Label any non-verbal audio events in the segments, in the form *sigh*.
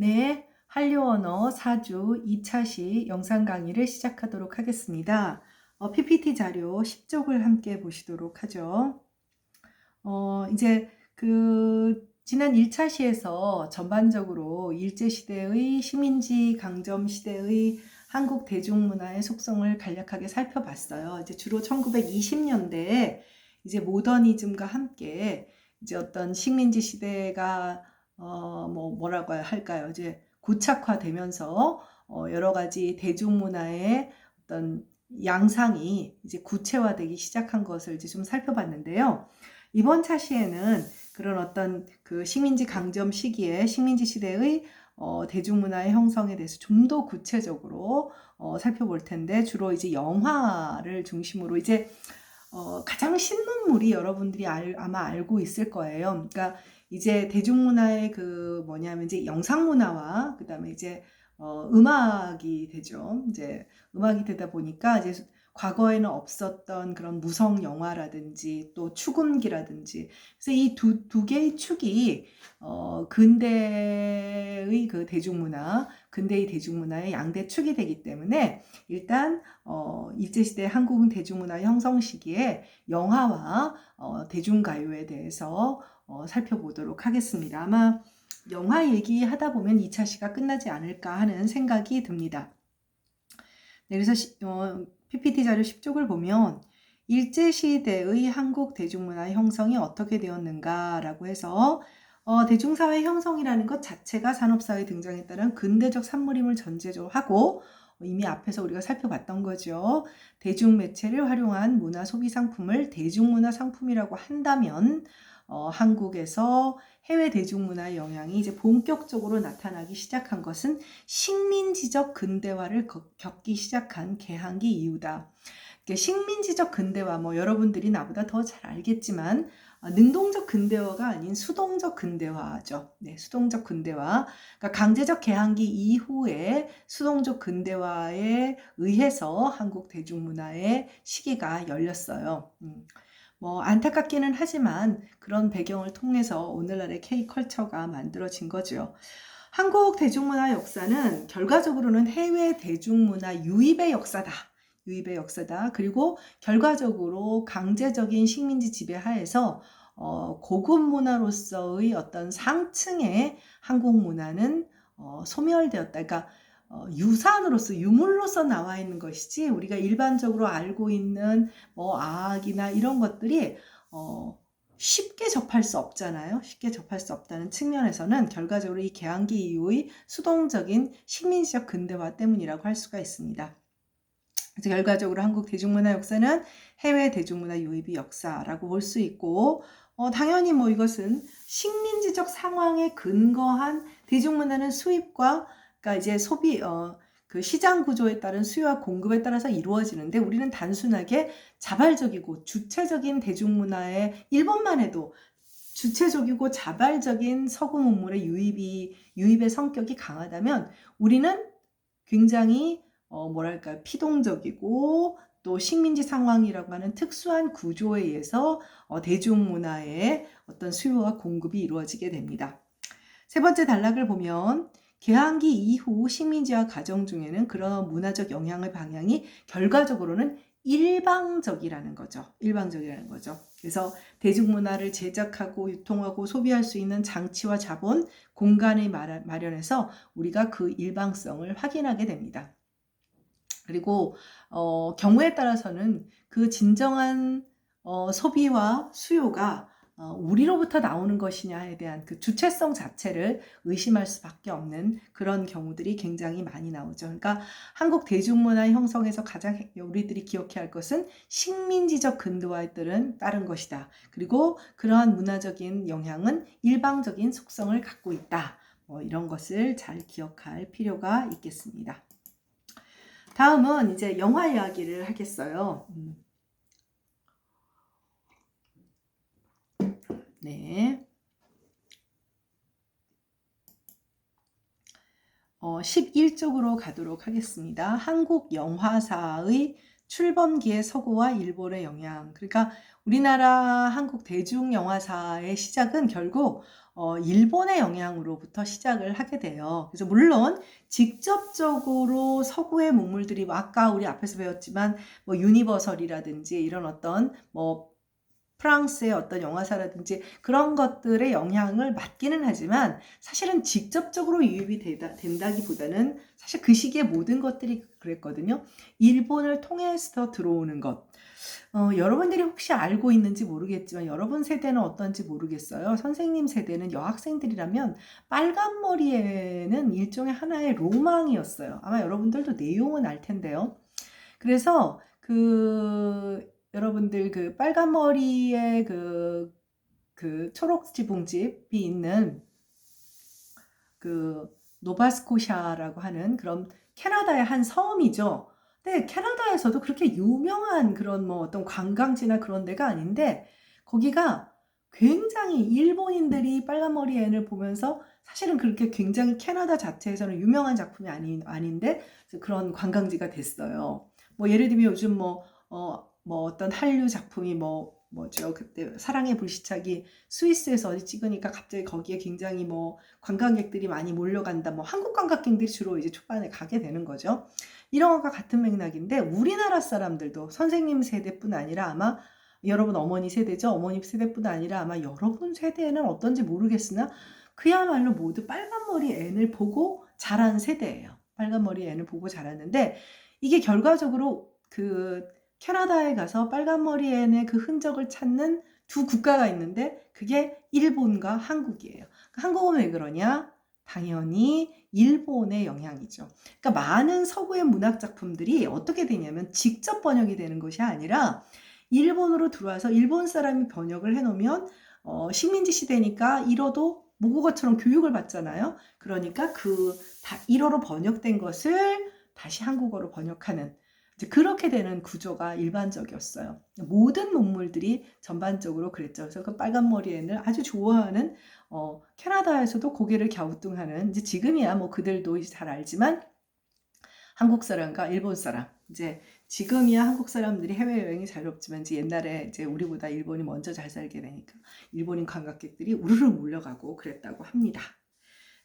네, 한류 언어 4주 2차 시 영상 강의를 시작하도록 하겠습니다. 어, PPT 자료 10쪽을 함께 보시도록 하죠. 어, 이제 그 지난 1차 시에서 전반적으로 일제시대의 식민지 강점 시대의 한국 대중문화의 속성을 간략하게 살펴봤어요. 이제 주로 1920년대에 이제 모더니즘과 함께 이제 어떤 식민지 시대가 어, 뭐, 뭐라고 할까요? 이제 고착화되면서 어, 여러 가지 대중문화의 어떤 양상이 이제 구체화되기 시작한 것을 이제 좀 살펴봤는데요. 이번 차시에는 그런 어떤 그 식민지 강점 시기에 식민지 시대의 어, 대중문화의 형성에 대해서 좀 더 구체적으로 어, 살펴볼 텐데 주로 이제 영화를 중심으로 이제 어, 가장 신문물이 여러분들이 알, 아마 알고 있을 거예요. 그러니까 이제 대중문화의 그 뭐냐면 이제 영상문화와 그다음에 이제 어, 음악이 되죠. 이제 음악이 되다 보니까 이제 과거에는 없었던 그런 무성 영화라든지 또 축음기라든지 그래서 이 두 두 개의 축이 어, 근대의 그 대중문화, 근대의 대중문화의 양대 축이 되기 때문에 일단 어, 일제 시대 한국 대중문화 형성 시기에 영화와 어, 대중가요에 대해서 어, 살펴보도록 하겠습니다. 아마 영화 얘기하다 보면 2차 시가 끝나지 않을까 하는 생각이 듭니다. 네, 그래서 시, 어, PPT 자료 10쪽을 보면 일제시대의 한국 대중문화 형성이 어떻게 되었는가라고 해서 어, 대중사회 형성이라는 것 자체가 산업사회에 등장했다는 근대적 산물임을 전제적으로 하고 이미 앞에서 우리가 살펴봤던 거죠. 대중매체를 활용한 문화 소비 상품을 대중문화 상품이라고 한다면 어, 한국에서 해외 대중문화의 영향이 이제 본격적으로 나타나기 시작한 것은 식민지적 근대화를 겪기 시작한 개항기 이후다. 식민지적 근대화, 뭐 여러분들이 나보다 더 잘 알겠지만 어, 능동적 근대화가 아닌 수동적 근대화죠. 네, 수동적 근대화. 그러니까 강제적 개항기 이후에 수동적 근대화에 의해서 한국 대중문화의 시기가 열렸어요. 음. 뭐 안타깝기는 하지만 그런 배경을 통해서 오늘날의 K컬처가 만들어진 거죠. 한국 대중문화 역사는 결과적으로는 해외 대중문화 유입의 역사다. 유입의 역사다. 그리고 결과적으로 강제적인 식민지 지배 하에서 어, 고급 문화로서의 어떤 상층의 한국 문화는 어, 소멸되었다. 그러니까 어, 유산으로서 유물로서 나와 있는 것이지 우리가 일반적으로 알고 있는 뭐 아학이나 이런 것들이 어, 쉽게 접할 수 없잖아요. 쉽게 접할 수 없다는 측면에서는 결과적으로 이 개항기 이후의 수동적인 식민지적 근대화 때문이라고 할 수가 있습니다. 그래서 결과적으로 한국 대중문화 역사는 해외 대중문화 유입의 역사라고 볼 수 있고 어, 당연히 뭐 이것은 식민지적 상황에 근거한 대중문화는 수입과 그러니까 이제 소비 어, 그 시장 구조에 따른 수요와 공급에 따라서 이루어지는데 우리는 단순하게 자발적이고 주체적인 대중문화의 일본만 해도 주체적이고 자발적인 서구 문물의 유입이 유입의 성격이 강하다면 우리는 굉장히 어 뭐랄까 피동적이고 또 식민지 상황이라고 하는 특수한 구조에 의해서 어 대중문화의 어떤 수요와 공급이 이루어지게 됩니다. 세 번째 단락을 보면 개항기 이후 식민지화 과정 중에는 그런 문화적 영향의 방향이 결과적으로는 일방적이라는 거죠. 일방적이라는 거죠. 그래서 대중문화를 제작하고 유통하고 소비할 수 있는 장치와 자본, 공간을 마련해서 우리가 그 일방성을 확인하게 됩니다. 그리고 어, 경우에 따라서는 그 진정한 어, 소비와 수요가 어, 우리로부터 나오는 것이냐에 대한 그 주체성 자체를 의심할 수밖에 없는 그런 경우들이 굉장히 많이 나오죠. 그러니까 한국 대중문화 형성에서 가장 우리들이 기억해야 할 것은 식민지적 근도화에 따른, 따른 것이다. 그리고 그러한 문화적인 영향은 일방적인 속성을 갖고 있다. 뭐 이런 것을 잘 기억할 필요가 있겠습니다. 다음은 이제 영화 이야기를 하겠어요. 음. 네. 어, 11쪽으로 가도록 하겠습니다. 한국 영화사의 출범기의 서구와 일본의 영향. 그러니까 우리나라 한국 대중영화사의 시작은 결국 어, 일본의 영향으로부터 시작을 하게 돼요. 그래서 물론 직접적으로 서구의 문물들이 뭐 아까 우리 앞에서 배웠지만 뭐 유니버설이라든지 이런 어떤 뭐 프랑스의 어떤 영화사라든지 그런 것들의 영향을 받기는 하지만 사실은 직접적으로 유입이 되다, 된다기보다는 사실 그 시기에 모든 것들이 그랬거든요. 일본을 통해서 들어오는 것. 어, 여러분들이 혹시 알고 있는지 모르겠지만 여러분 세대는 어떤지 모르겠어요. 선생님 세대는 여학생들이라면 빨간 머리에는 일종의 하나의 로망이었어요. 아마 여러분들도 내용은 알 텐데요. 그래서 그 여러분들 그 빨간 머리에 그, 그 초록 지붕집이 있는 그 노바스코샤라고 하는 그런 캐나다의 한 섬이죠. 근데 캐나다에서도 그렇게 유명한 그런 뭐 어떤 관광지나 그런 데가 아닌데 거기가 굉장히 일본인들이 빨간 머리 앤을 보면서 사실은 그렇게 굉장히 캐나다 자체에서는 유명한 작품이 아닌, 아닌데 그런 관광지가 됐어요. 뭐 예를 들면 요즘 뭐, 어, 뭐 어떤 한류 작품이 뭐 뭐죠? 그때 사랑의 불시착이 스위스에서 어디 찍으니까 갑자기 거기에 굉장히 뭐 관광객들이 많이 몰려간다. 뭐 한국 관광객들이 주로 이제 초반에 가게 되는 거죠. 이런 것과 같은 맥락인데 우리나라 사람들도 선생님 세대뿐 아니라 아마 여러분 어머니 세대죠? 어머니 세대뿐 아니라 아마 여러분 세대에는 어떤지 모르겠으나 그야말로 모두 빨간머리 앤을 보고 자란 세대예요. 빨간머리 앤을 보고 자랐는데 이게 결과적으로 그 캐나다에 가서 빨간머리 앤의 그 흔적을 찾는 두 국가가 있는데 그게 일본과 한국이에요. 그러니까 한국은 왜 그러냐? 당연히 일본의 영향이죠. 그러니까 많은 서구의 문학 작품들이 어떻게 되냐면 직접 번역이 되는 것이 아니라 일본으로 들어와서 일본 사람이 번역을 해놓으면 어, 식민지 시대니까 일어도 모국어처럼 교육을 받잖아요. 그러니까 그다 1어로 번역된 것을 다시 한국어로 번역하는 그렇게 되는 구조가 일반적이었어요. 모든 문물들이 전반적으로 그랬죠. 그래서 그 빨간 머리 앤을 아주 좋아하는 어, 캐나다에서도 고개를 갸우뚱하는 이제 지금이야 뭐 그들도 이제 잘 알지만 한국 사람과 일본 사람 이제 지금이야 한국 사람들이 해외 여행이 자유롭지만 이제 옛날에 이제 우리보다 일본이 먼저 잘 살게 되니까 일본인 관광객들이 우르르 몰려가고 그랬다고 합니다.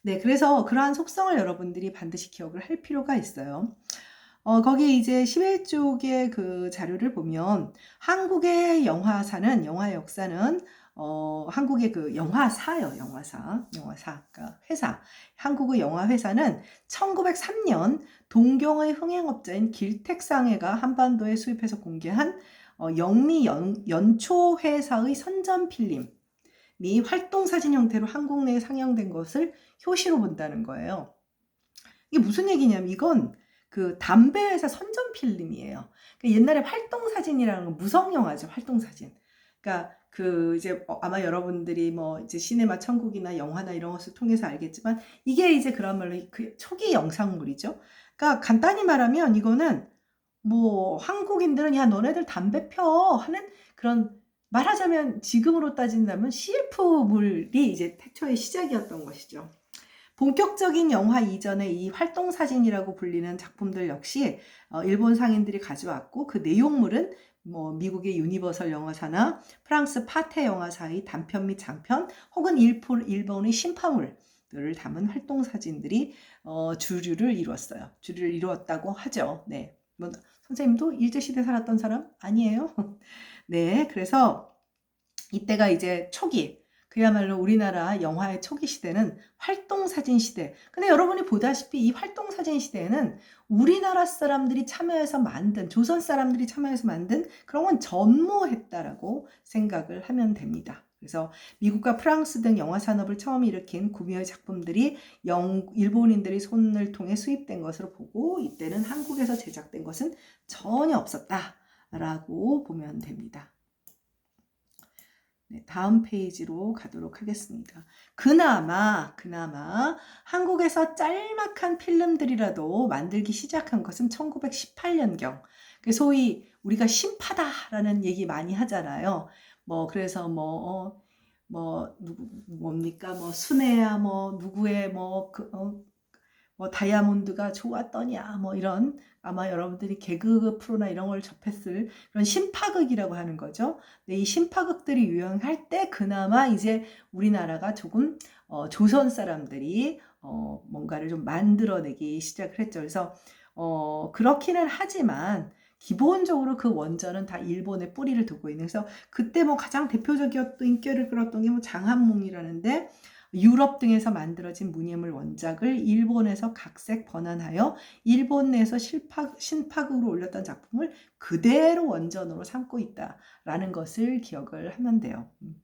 네, 그래서 그러한 속성을 여러분들이 반드시 기억을 할 필요가 있어요. 어, 거기 이제 11쪽의 그 자료를 보면 한국의 영화사는, 영화 역사는 어, 한국의 그 영화사요, 영화사. 영화사. 그러니까 회사. 한국의 영화회사는 1903년 동경의 흥행업자인 길택상해가 한반도에 수입해서 공개한 어, 영미 연, 연초회사의 선전 필름이 활동사진 형태로 한국 내에 상영된 것을 효시로 본다는 거예요. 이게 무슨 얘기냐면 이건 그 담배 회사 선전 필름이에요. 그러니까 옛날에 활동 사진이라는 건 무성 영화죠. 활동 사진. 그러니까 그 이제 어, 아마 여러분들이 뭐 이제 시네마 천국이나 영화나 이런 것을 통해서 알겠지만 이게 이제 그야말로 그 초기 영상물이죠. 그러니까 간단히 말하면 이거는 뭐 한국인들은 야 너네들 담배 펴 하는 그런 말하자면 지금으로 따진다면 CF물이 이제 태초의 시작이었던 것이죠. 본격적인 영화 이전의 이 활동 사진이라고 불리는 작품들 역시 어, 일본 상인들이 가져왔고 그 내용물은 뭐 미국의 유니버설 영화사나 프랑스 파테 영화사의 단편 및 장편 혹은 일본의 심파물들을 담은 활동 사진들이 어, 주류를 이루었어요. 주류를 이루었다고 하죠. 네. 뭐 선생님도 일제 시대 살았던 사람 아니에요? *laughs* 네. 그래서 이때가 이제 초기 그야말로 우리나라 영화의 초기 시대는 활동사진 시대. 근데 여러분이 보다시피 이 활동사진 시대에는 우리나라 사람들이 참여해서 만든, 조선 사람들이 참여해서 만든 그런 건 전무했다라고 생각을 하면 됩니다. 그래서 미국과 프랑스 등 영화 산업을 처음 일으킨 구미의 작품들이 영, 일본인들의 손을 통해 수입된 것으로 보고 이때는 한국에서 제작된 것은 전혀 없었다라고 보면 됩니다. 네, 다음 페이지로 가도록 하겠습니다. 그나마, 그나마 한국에서 짤막한 필름들이라도 만들기 시작한 것은 1918년경. 그 소위 우리가 심파다라는 얘기 많이 하잖아요. 뭐, 그래서 뭐, 어, 뭐, 누구, 뭡니까? 뭐, 순애야, 뭐, 누구의 뭐, 그, 어, 뭐 다이아몬드가 좋았더냐 뭐 이런 아마 여러분들이 개그 프로나 이런 걸 접했을 그런 심파극이라고 하는 거죠. 근데 이 심파극들이 유행할 때 그나마 이제 우리나라가 조금 어, 조선 사람들이 어, 뭔가를 좀 만들어내기 시작을 했죠. 그래서 어, 그렇기는 하지만 기본적으로 그 원전은 다 일본에 뿌리를 두고 있는. 그래서 그때 뭐 가장 대표적이었던 인기를 끌었던 게 뭐 장한몽이라는데 유럽 등에서 만들어진 문예물 원작을 일본에서 각색 번안하여 일본 내에서 실파, 신파극으로 올렸던 작품을 그대로 원전으로 삼고 있다라는 것을 기억을 하면 돼요. 음.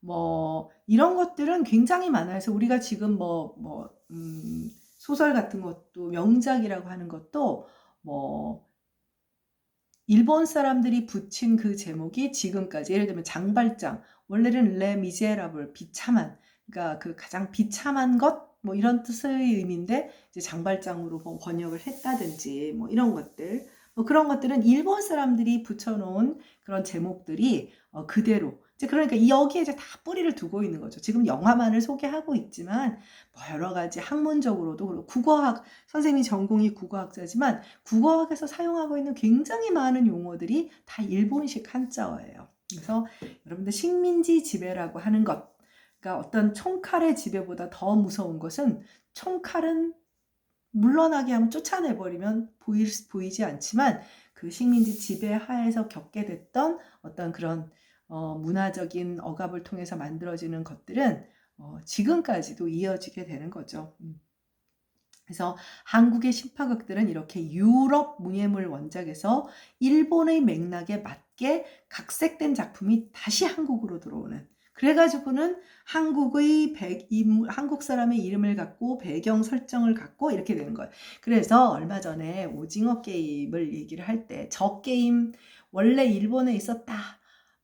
뭐 이런 것들은 굉장히 많아서 우리가 지금 뭐, 뭐 음, 소설 같은 것도 명작이라고 하는 것도 뭐 일본 사람들이 붙인 그 제목이 지금까지 예를 들면 장발장 원래는 레 미제라블 비참한 그러니까 그 가장 비참한 것 뭐 이런 뜻의 의미인데 이제 장발장으로 뭐 번역을 했다든지 뭐 이런 것들 뭐 그런 것들은 일본 사람들이 붙여놓은 그런 제목들이 어 그대로 이제 그러니까 여기에 이제 다 뿌리를 두고 있는 거죠. 지금 영화만을 소개하고 있지만 뭐 여러 가지 학문적으로도 그리고 국어학 선생님이 전공이 국어학자지만 국어학에서 사용하고 있는 굉장히 많은 용어들이 다 일본식 한자어예요. 그래서 여러분들 식민지 지배라고 하는 것, 그러니까 어떤 총칼의 지배보다 더 무서운 것은 총칼은 물러나게 하면 쫓아내버리면 보이, 보이지 않지만 그 식민지 지배 하에서 겪게 됐던 어떤 그런 어, 문화적인 억압을 통해서 만들어지는 것들은 어, 지금까지도 이어지게 되는 거죠. 음. 그래서 한국의 심파극들은 이렇게 유럽 문예물 원작에서 일본의 맥락에 맞게 각색된 작품이 다시 한국으로 들어오는 그래가지고는 한국의 배, 한국 사람의 이름을 갖고 배경 설정을 갖고 이렇게 되는 거예요. 그래서 얼마 전에 오징어 게임을 얘기를 할 때 저 게임 원래 일본에 있었다.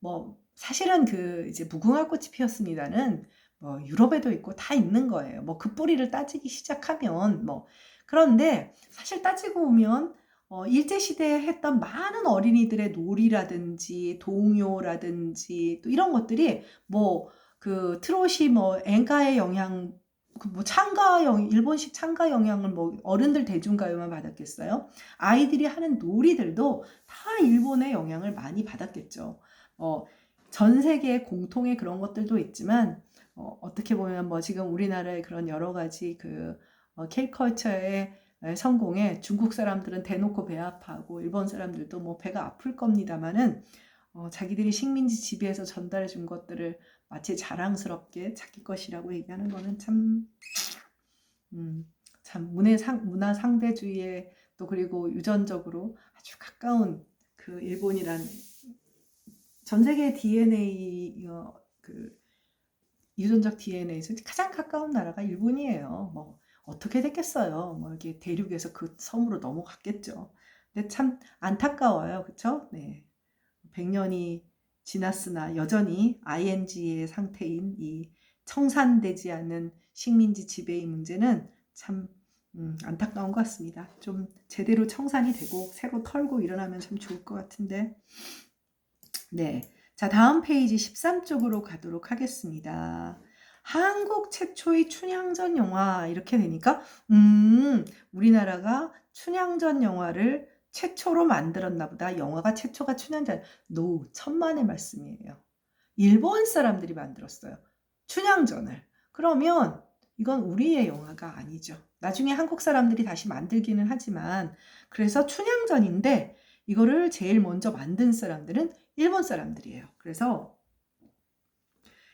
뭐 사실은 그 이제 무궁화 꽃이 피었습니다는 뭐 유럽에도 있고 다 있는 거예요. 뭐 그 뿌리를 따지기 시작하면 뭐 그런데 사실 따지고 보면 어, 일제시대에 했던 많은 어린이들의 놀이라든지 동요라든지 또 이런 것들이 뭐 그 트롯이 뭐 엔가의 영향 그뭐 창가 영 일본식 창가 영향을 뭐 어른들 대중가요만 받았겠어요? 아이들이 하는 놀이들도 다 일본의 영향을 많이 받았겠죠. 어, 전 세계 공통의 그런 것들도 있지만 어, 떻게 보면 뭐 지금 우리나라의 그런 여러 가지 그 어, K컬처의 성공에 중국 사람들은 대놓고 배 아파하고 일본 사람들도 뭐 배가 아플 겁니다만은 어, 자기들이 식민지 지배에서 전달해 준 것들을 마치 자랑스럽게 자기 것이라고 얘기하는 거는 참, 음, 참 문화, 상, 문화 상대주의에 또 그리고 유전적으로 아주 가까운 그 일본이란 전 세계 DNA 어, 그 유전적 DNA에서 가장 가까운 나라가 일본이에요. 뭐 어떻게 됐겠어요? 뭐 이게 대륙에서 그 섬으로 넘어갔겠죠. 근데 참 안타까워요. 그쵸? 네. 100년이 지났으나 여전히 ING의 상태인 이 청산되지 않는 식민지 지배의 문제는 참 음, 안타까운 것 같습니다. 좀 제대로 청산이 되고 새로 털고 일어나면 참 좋을 것 같은데 네. 자, 다음 페이지 13쪽으로 가도록 하겠습니다. 한국 최초의 춘향전 영화 이렇게 되니까 음, 우리나라가 춘향전 영화를 최초로 만들었나 보다. 영화가 최초가 춘향전. 노, 천만의 말씀이에요. 일본 사람들이 만들었어요. 춘향전을. 그러면 이건 우리의 영화가 아니죠. 나중에 한국 사람들이 다시 만들기는 하지만 그래서 춘향전인데 이거를 제일 먼저 만든 사람들은 일본 사람들이에요. 그래서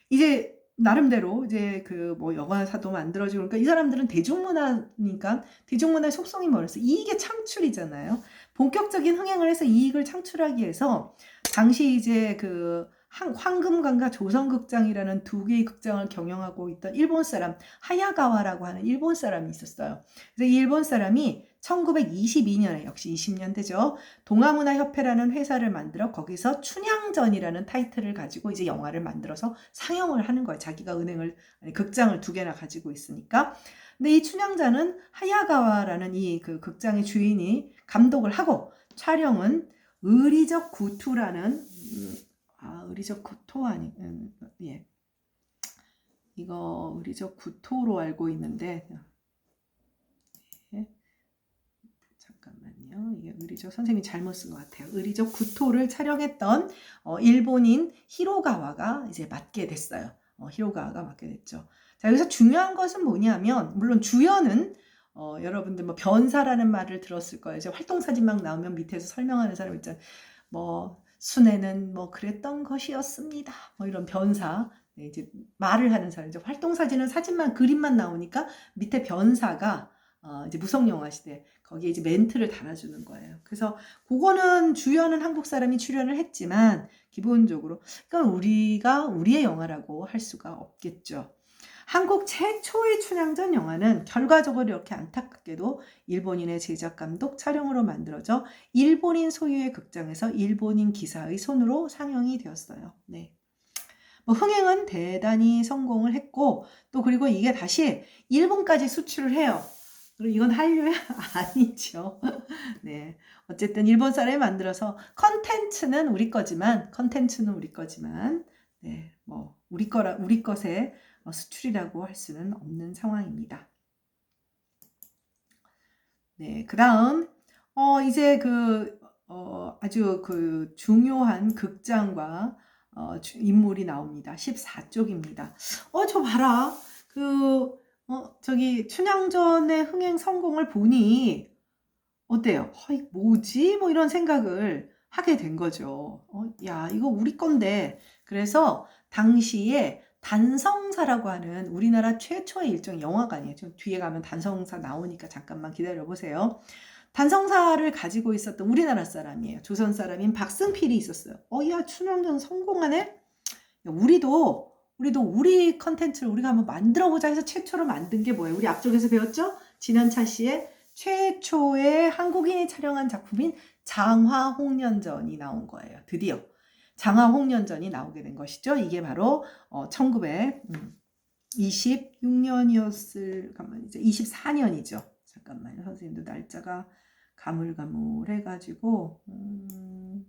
이제 나름대로 이제 그 뭐 영화사도 만들어지고 그러니까 이 사람들은 대중문화니까 대중문화의 속성이 뭐였어? 이익의 창출이잖아요. 본격적인 흥행을 해서 이익을 창출하기 위해서 당시 이제 그 황금관과 조선극장이라는 두 개의 극장을 경영하고 있던 일본 사람 하야가와라고 하는 일본 사람이 있었어요. 그래서 이 일본 사람이 1922년에 역시 20년 되죠. 동아문화협회라는 회사를 만들어 거기서 춘향전이라는 타이틀을 가지고 이제 영화를 만들어서 상영을 하는 거예요. 자기가 은행을 아니, 극장을 두 개나 가지고 있으니까. 근데 이 춘향전은 하야가와라는 이 그 극장의 주인이 감독을 하고 촬영은 의리적 구투라는 음, 아 의리적 구토 아니 음, 예 이거 의리적 구토로 알고 있는데 잠깐만요. 이게 의리적 선생님이 잘못 쓴 것 같아요. 의리적 구토를 촬영했던 어, 일본인 히로가와가 이제 맡게 됐어요. 어, 히로가와가 맡게 됐죠. 자 여기서 중요한 것은 뭐냐면 물론 주연은 어, 여러분들 뭐 변사라는 말을 들었을 거예요. 이제 활동 사진 막 나오면 밑에서 설명하는 사람 있잖아요. 뭐 순애는 뭐 그랬던 것이었습니다. 뭐 이런 변사. 네, 이제 말을 하는 사람. 이제 활동 사진은 사진만 그림만 나오니까 밑에 변사가 어, 이제 무성 영화 시대 거기에 이제 멘트를 달아주는 거예요. 그래서 그거는 주연은 한국 사람이 출연을 했지만 기본적으로 그러니까 우리가 우리의 영화라고 할 수가 없겠죠. 한국 최초의 춘향전 영화는 결과적으로 이렇게 안타깝게도 일본인의 제작 감독 촬영으로 만들어져 일본인 소유의 극장에서 일본인 기사의 손으로 상영이 되었어요. 네. 뭐 흥행은 대단히 성공을 했고 또 그리고 이게 다시 일본까지 수출을 해요. 그리고 이건 한류야 *laughs* 아니죠. *laughs* 네. 어쨌든 일본 사람이 만들어서 컨텐츠는 우리 거지만 컨텐츠는 우리 거지만 네. 뭐 우리 거라 우리 것의 수출이라고 할 수는 없는 상황입니다. 네. 그다음 어 이제 그 어, 아주 그 중요한 극장과 어, 인물이 나옵니다. 14쪽입니다. 어, 저 봐라. 그 어, 저기 춘향전의 흥행 성공을 보니 어때요? 허이 뭐지? 뭐 이런 생각을 하게 된 거죠. 어, 야, 이거 우리 건데. 그래서 당시에 단성사라고 하는 우리나라 최초의 일종 영화관이에요. 좀 뒤에 가면 단성사 나오니까 잠깐만 기다려 보세요. 단성사를 가지고 있었던 우리나라 사람이에요. 조선 사람인 박승필이 있었어요. 어, 야, 춘향전 성공하네? 야, 우리도 우리도 우리 컨텐츠를 우리가 한번 만들어 보자 해서 최초로 만든 게 뭐예요? 우리 앞쪽에서 배웠죠? 진현차 씨의 최초의 한국인이 촬영한 작품인 장화홍련전이 나온 거예요. 드디어 장화홍련전이 나오게 된 것이죠. 이게 바로 어, 1926년이었을 잠깐만 이제 24년이죠. 잠깐만요. 선생님도 날짜가 가물가물해가지고 음,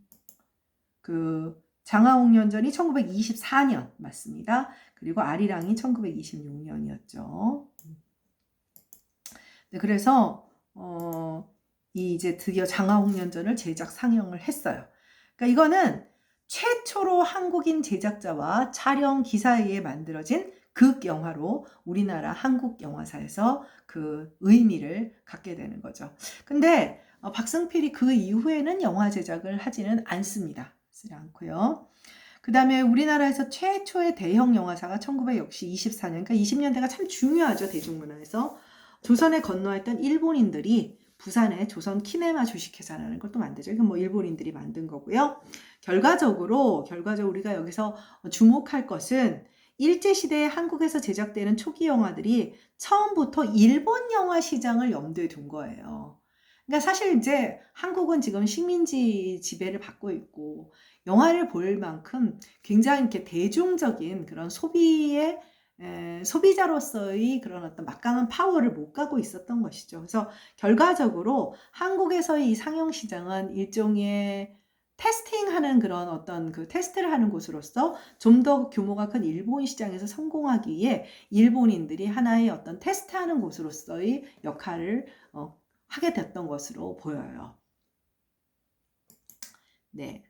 그 장하옥년전이 1924년 맞습니다. 그리고 아리랑이 1926년이었죠. 네, 그래서 어, 이 이제 드디어 장하옥년전을 제작 상영을 했어요. 그러니까 이거는 최초로 한국인 제작자와 촬영 기사에 의해 만들어진 극 영화로 우리나라 한국 영화사에서 그 의미를 갖게 되는 거죠. 근데 어, 박승필이 그 이후에는 영화 제작을 하지는 않습니다. 쓰지 않고요. 그 다음에 우리나라에서 최초의 대형 영화사가 1924년, 그러니까 20년대가 참 중요하죠, 대중문화에서. 조선에 건너왔던 일본인들이 부산에 조선 키네마 주식회사라는 걸 또 만들죠. 이건 뭐 일본인들이 만든 거고요. 결과적으로, 결과적으로 우리가 여기서 주목할 것은 일제시대에 한국에서 제작되는 초기 영화들이 처음부터 일본 영화 시장을 염두에 둔 거예요. 그러니까 사실 이제 한국은 지금 식민지 지배를 받고 있고 영화를 볼 만큼 굉장히 이렇게 대중적인 그런 소비의 에, 소비자로서의 그런 어떤 막강한 파워를 못 가고 있었던 것이죠. 그래서 결과적으로 한국에서의 이 상영 시장은 일종의 테스팅하는 그런 어떤 그 테스트를 하는 곳으로서 좀 더 규모가 큰 일본 시장에서 성공하기 위해 일본인들이 하나의 어떤 테스트하는 곳으로서의 역할을 어, 하게 됐던 것으로 보여요. 네.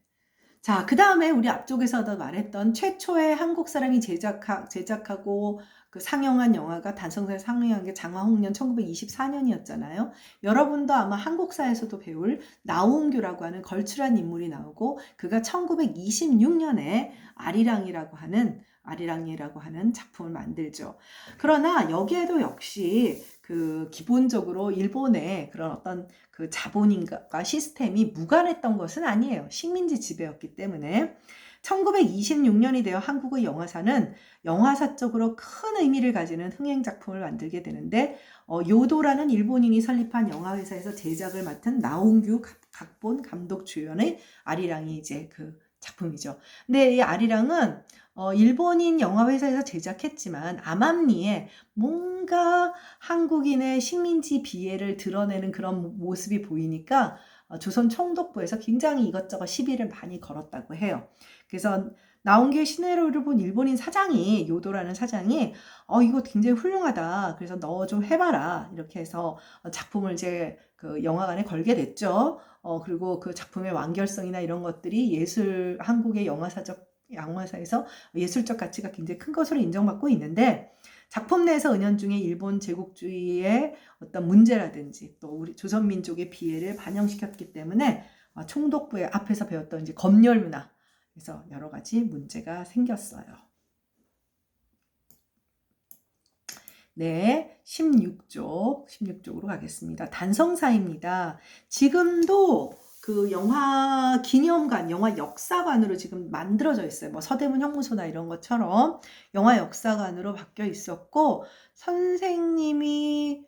자, 그 다음에 우리 앞쪽에서도 말했던 최초의 한국 사람이 제작하, 제작하고 그 상영한 영화가 단성사에 상영한 게 장화홍련 1924년이었잖아요. 여러분도 아마 한국사에서도 배울 나홍규라고 하는 걸출한 인물이 나오고 그가 1926년에 아리랑이라고 하는 아리랑이라고 하는 작품을 만들죠. 그러나 여기에도 역시 그 기본적으로 일본의 그런 어떤 그 자본인과 시스템이 무관했던 것은 아니에요. 식민지 지배였기 때문에 1926년이 되어 한국의 영화사는 영화사적으로 큰 의미를 가지는 흥행 작품을 만들게 되는데 어, 요도라는 일본인이 설립한 영화회사에서 제작을 맡은 나홍규 각본 감독 주연의 아리랑이 이제 그 작품이죠. 근데 이 아리랑은 어, 일본인 영화회사에서 제작했지만 암암리에 뭔가 한국인의 식민지 비애를 드러내는 그런 모습이 보이니까 어, 조선 총독부에서 굉장히 이것저것 시비를 많이 걸었다고 해요. 그래서 나온 게 시네로를 본 일본인 사장이 요도라는 사장이 어 이거 굉장히 훌륭하다. 그래서 너 좀 해봐라 이렇게 해서 작품을 이제 그 영화관에 걸게 됐죠. 어 그리고 그 작품의 완결성이나 이런 것들이 예술 한국의 영화사적 영화사에서 예술적 가치가 굉장히 큰 것으로 인정받고 있는데 작품 내에서 은연중에 일본 제국주의의 어떤 문제라든지 또 우리 조선민족의 비애를 반영시켰기 때문에 어, 총독부의 앞에서 배웠던 이제 검열 문화 그래서 여러 가지 문제가 생겼어요. 네, 16쪽, 16쪽으로 가겠습니다. 단성사입니다. 지금도 그 영화 기념관, 영화 역사관으로 지금 만들어져 있어요. 뭐 서대문 형무소나 이런 것처럼 영화 역사관으로 바뀌어 있었고 선생님이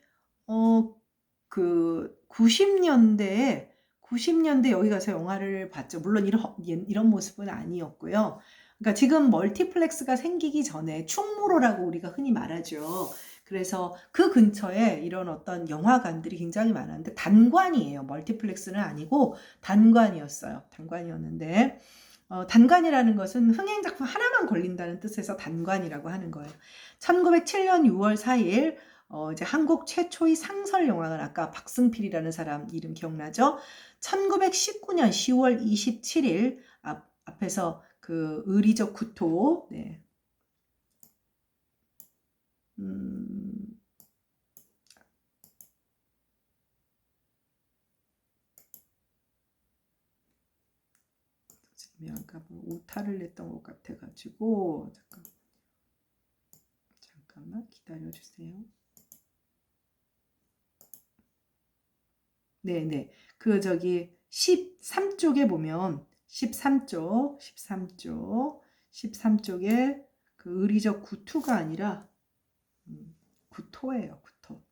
어 그 90년대에 90년대 여기 가서 영화를 봤죠. 물론 이런, 이런 모습은 아니었고요. 그러니까 지금 멀티플렉스가 생기기 전에 충무로라고 우리가 흔히 말하죠. 그래서 그 근처에 이런 어떤 영화관들이 굉장히 많았는데 단관이에요. 멀티플렉스는 아니고 단관이었어요. 단관이었는데 어, 단관이라는 것은 흥행 작품 하나만 걸린다는 뜻에서 단관이라고 하는 거예요. 1907년 6월 4일 어, 이제 한국 최초의 상설 영화관 아까 박승필이라는 사람 이름 기억나죠? 1919년 10월 27일 앞, 앞에서 그 의리적 구토 네. 음, 아까 뭐 오타를 냈던 것 같아가지고 잠깐 잠깐만 기다려 주세요. 네네. 그 저기 13쪽에 보면 13쪽, 13쪽, 13쪽에 그 의리적 구투가 아니라 음, 구토예요, 구토.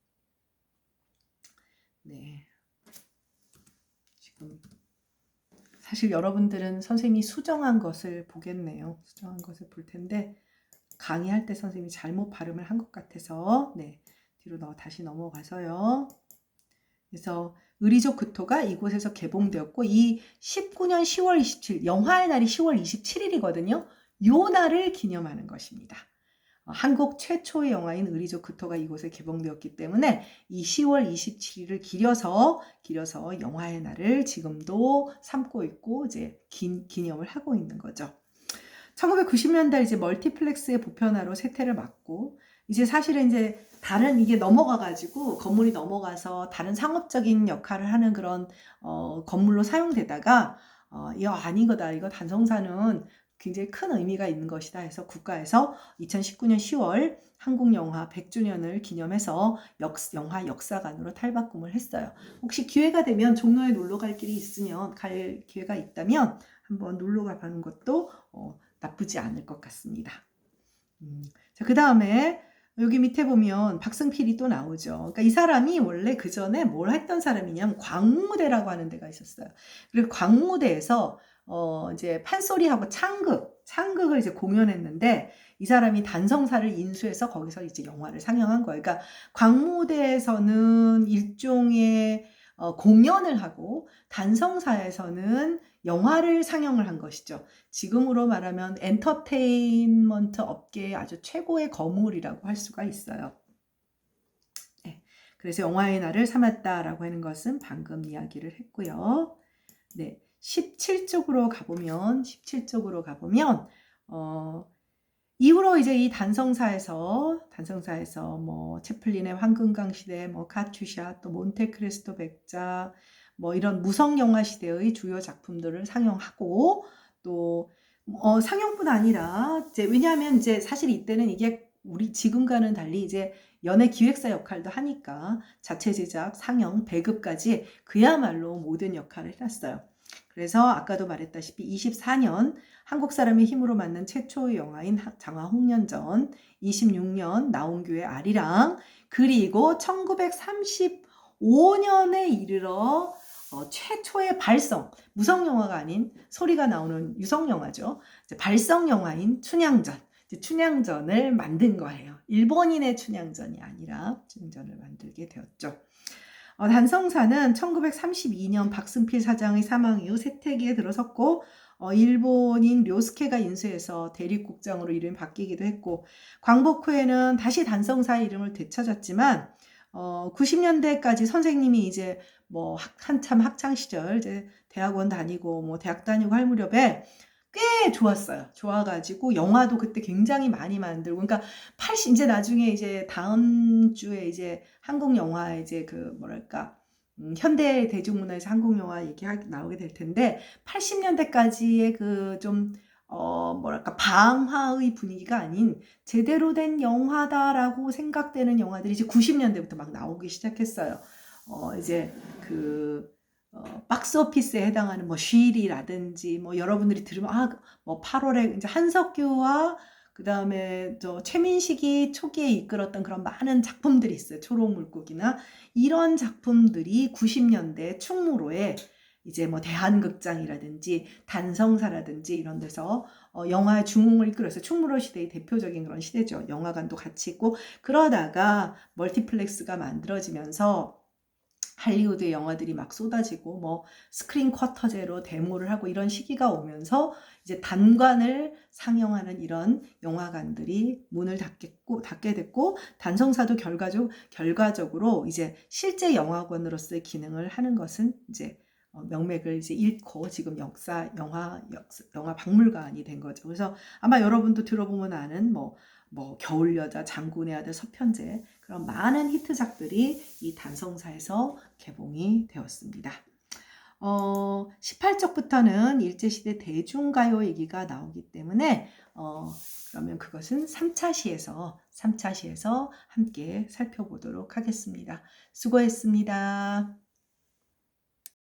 네. 지금 사실 여러분들은 선생님이 수정한 것을 보겠네요. 수정한 것을 볼 텐데 강의할 때 선생님이 잘못 발음을 한 것 같아서 네. 뒤로 다시 넘어가서요. 그래서 의리적 구토가 이곳에서 개봉되었고 이 19년 10월 27일 영화의 날이 10월 27일이거든요. 요 날을 기념하는 것입니다. 어, 한국 최초의 영화인 의리적 구토가 이곳에 개봉되었기 때문에 이 10월 27일을 기려서 기려서 영화의 날을 지금도 삼고 있고 이제 기, 기념을 하고 있는 거죠. 1990년대 이제 멀티플렉스의 보편화로 세태를 맞고 이제 사실은 이제 다른 이게 넘어가가지고 건물이 넘어가서 다른 상업적인 역할을 하는 그런 어, 건물로 사용되다가 어, 이거 아닌 거다. 이거 단성사는 굉장히 큰 의미가 있는 것이다 해서 국가에서 2019년 10월 한국 영화 100주년을 기념해서 역, 영화 역사관으로 탈바꿈을 했어요. 혹시 기회가 되면 종로에 놀러 갈 길이 있으면 갈 기회가 있다면 한번 놀러 가보는 것도 어, 나쁘지 않을 것 같습니다. 음, 자, 그 다음에 여기 밑에 보면 박승필이 또 나오죠. 그러니까 이 사람이 원래 그 전에 뭘 했던 사람이냐면 광무대라고 하는 데가 있었어요. 그리고 광무대에서 어 이제 판소리하고 창극, 창극을 이제 공연했는데 이 사람이 단성사를 인수해서 거기서 이제 영화를 상영한 거예요. 그러니까 광무대에서는 일종의 어, 공연을 하고 단성사에서는 영화를 상영을 한 것이죠. 지금으로 말하면 엔터테인먼트 업계의 아주 최고의 거물이라고 할 수가 있어요. 네. 그래서 영화의 날을 삼았다라고 하는 것은 방금 이야기를 했고요. 네. 17쪽으로 가보면, 17쪽으로 가보면, 어, 이후로 이제 이 단성사에서, 단성사에서 뭐, 채플린의 황금강 시대, 뭐, 카투샤, 또 몬테크리스토 백자, 뭐 이런 무성 영화 시대의 주요 작품들을 상영하고 또 어, 상영뿐 아니라 이제 왜냐하면 이제 사실 이때는 이게 우리 지금과는 달리 이제 연예 기획사 역할도 하니까 자체 제작, 상영, 배급까지 그야말로 모든 역할을 해놨어요. 그래서 아까도 말했다시피 24년 한국 사람의 힘으로 만든 최초의 영화인 장화 홍련전, 26년 나온교의 아리랑, 그리고 1935년에 이르러 어, 최초의 발성, 무성 영화가 아닌 소리가 나오는 유성 영화죠. 발성 영화인 춘향전, 춘향전을 만든 거예요. 일본인의 춘향전이 아니라 춘향전을 만들게 되었죠. 어, 단성사는 1932년 박승필 사장의 사망 이후 세태기에 들어섰고 어, 일본인 료스케가 인수해서 대립국장으로 이름이 바뀌기도 했고 광복 후에는 다시 단성사의 이름을 되찾았지만 어, 90년대까지 선생님이 이제 뭐 학- 한참 학창 시절 이제 대학원 다니고 뭐 대학 다니고 할 무렵에 꽤 좋았어요. 좋아가지고 영화도 그때 굉장히 많이 만들고 그러니까 80 이제 나중에 이제 다음 주에 이제 한국 영화 이제 그 뭐랄까 음, 현대 대중문화에서 한국 영화 얘기 나오게 될 텐데 80년대까지의 그좀 어 뭐랄까 방화의 분위기가 아닌 제대로 된 영화다라고 생각되는 영화들이 이제 90년대부터 막 나오기 시작했어요. 어 이제 그 어, 박스 오피스에 해당하는 뭐 쉬리라든지 뭐 여러분들이 들으면 아뭐 8월에 이제 한석규와 그 다음에 저 최민식이 초기에 이끌었던 그런 많은 작품들이 있어요. 초록 물고기나 이런 작품들이 90년대 충무로에 이제 뭐 대한극장이라든지 단성사라든지 이런 데서 어, 영화의 중흥을 이끌어서 충무로 시대의 대표적인 그런 시대죠. 영화관도 같이 있고 그러다가 멀티플렉스가 만들어지면서 할리우드의 영화들이 막 쏟아지고 뭐 스크린 쿼터제로 데모를 하고 이런 시기가 오면서 이제 단관을 상영하는 이런 영화관들이 문을 닫겠고 닫게 됐고 단성사도 결과적 결과적으로 이제 실제 영화관으로서의 기능을 하는 것은 이제 어, 명맥을 이제 잃고 지금 역사 영화 역사, 영화 박물관이 된 거죠. 그래서 아마 여러분도 들어보면 아는 뭐뭐 겨울 여자, 장군의 아들, 서편제 그런 많은 히트작들이 이 단성사에서 개봉이 되었습니다. 어, 18쪽부터는 일제시대 대중가요 얘기가 나오기 때문에 어, 그러면 그것은 3차 시에서 3차 시에서 함께 살펴보도록 하겠습니다. 수고했습니다.